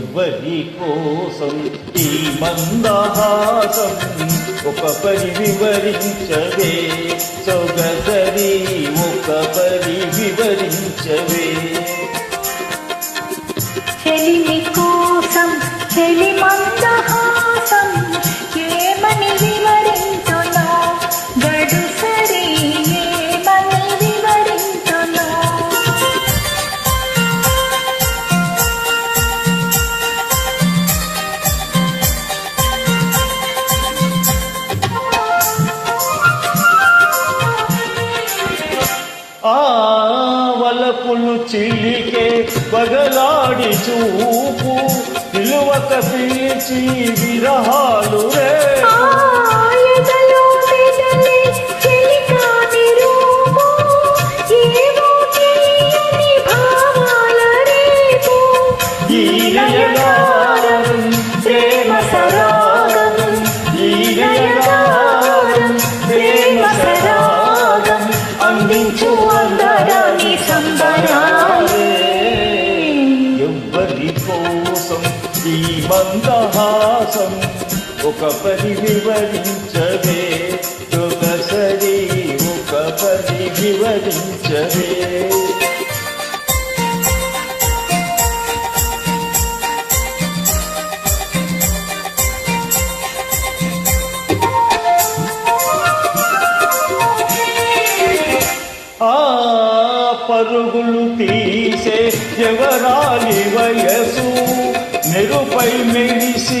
ఎవ్వరి కోసం ఈ మందహాసం ఒక పరి వివరించవే సొగసరి ఒక పరి వివరించవే. చెలిమి చిల్లికే పగలాడి చూపు నిలువక పిలిచి విరహాలు రే. ఈ మందహాసం ఒక పది వివరించవే ఒకసరి ఒక పది వివరించవే ఆ పరుగులు తీసే ఎవరాలి వయసు మెరుపై మెరిసి